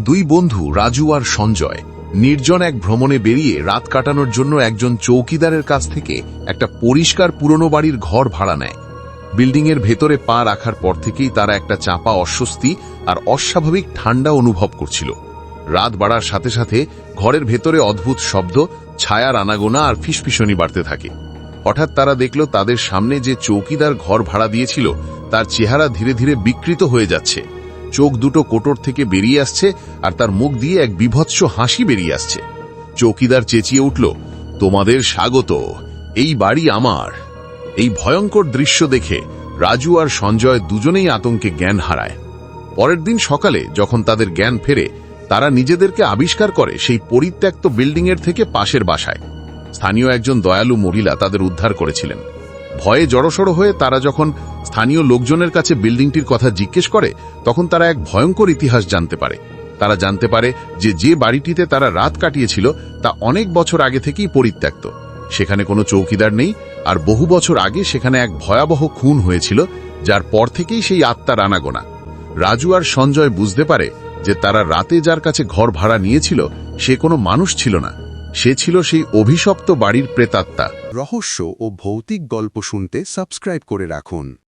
দুই বন্ধু, রাজু আর সঞ্জয়, নির্জন এক ভ্রমণে বেরিয়ে রাত কাটানোর জন্য একজন চৌকিদারের কাছ থেকে একটা পরিষ্কার পুরনো বাড়ির ঘর ভাড়া নেয়। বিল্ডিংয়ের ভেতরে পা রাখার পর থেকেই তারা একটা চাপা অস্বস্তি আর অস্বাভাবিক ঠান্ডা অনুভব করছিল। রাত বাড়ার সাথে সাথে ঘরের ভেতরে অদ্ভুত শব্দ, ছায়ার আনাগোনা আর ফিসফিসনি বাড়তে থাকে। হঠাৎ তারা দেখল তাদের সামনে যে চৌকিদার ঘর ভাড়া দিয়েছিল, তার চেহারা ধীরে ধীরে বিকৃত হয়ে যাচ্ছে। চোখ দুটো কোটর থেকে বেরিয়ে আসছে আর তার মুখ দিয়ে এক বিভৎস হাসি বেরিয়ে আসছে। চৌকিদার চেঁচিয়ে উঠল, তোমাদের স্বাগত। এই বাড়ি আমার। এই ভয়ঙ্কর দৃশ্য দেখে রাজু আর সঞ্জয় দুজনেই আতঙ্কে জ্ঞান হারায়। পরের দিন সকালে যখন তাদের জ্ঞান ফেরে, তারা নিজেদেরকে আবিষ্কার করে সেই পরিত্যক্ত বিল্ডিংয়ের থেকে পাশের বাসায়। স্থানীয় একজন দয়ালু মহিলা তাদের উদ্ধার করেছিলেন। ভয়ে জড়সড় হয়ে তারা যখন স্থানীয় লোকজনের কাছে বিল্ডিংটির কথা জিজ্ঞেস করে, তখন তারা এক ভয়ঙ্কর ইতিহাস জানতে পারে। তারা জানতে পারে যে যে বাড়িটিতে তারা রাত কাটিয়েছিল, তা অনেক বছর আগে থেকেই পরিত্যক্ত। সেখানে কোনো চৌকিদার নেই, আর বহু বছর আগে সেখানে এক ভয়াবহ খুন হয়েছিল, যার পর থেকেই সেই আত্মার আনাগোনা। রাজু আর সঞ্জয় বুঝতে পারে যে তারা রাতে যার কাছে ঘর ভাড়া নিয়েছিল, সে কোনো মানুষ ছিল না। সে ছিল সেই অভিশপ্ত বাড়ির প্রেতাত্মা। রহস্য ও ভৌতিক গল্প শুনতে সাবস্ক্রাইব করে রাখুন।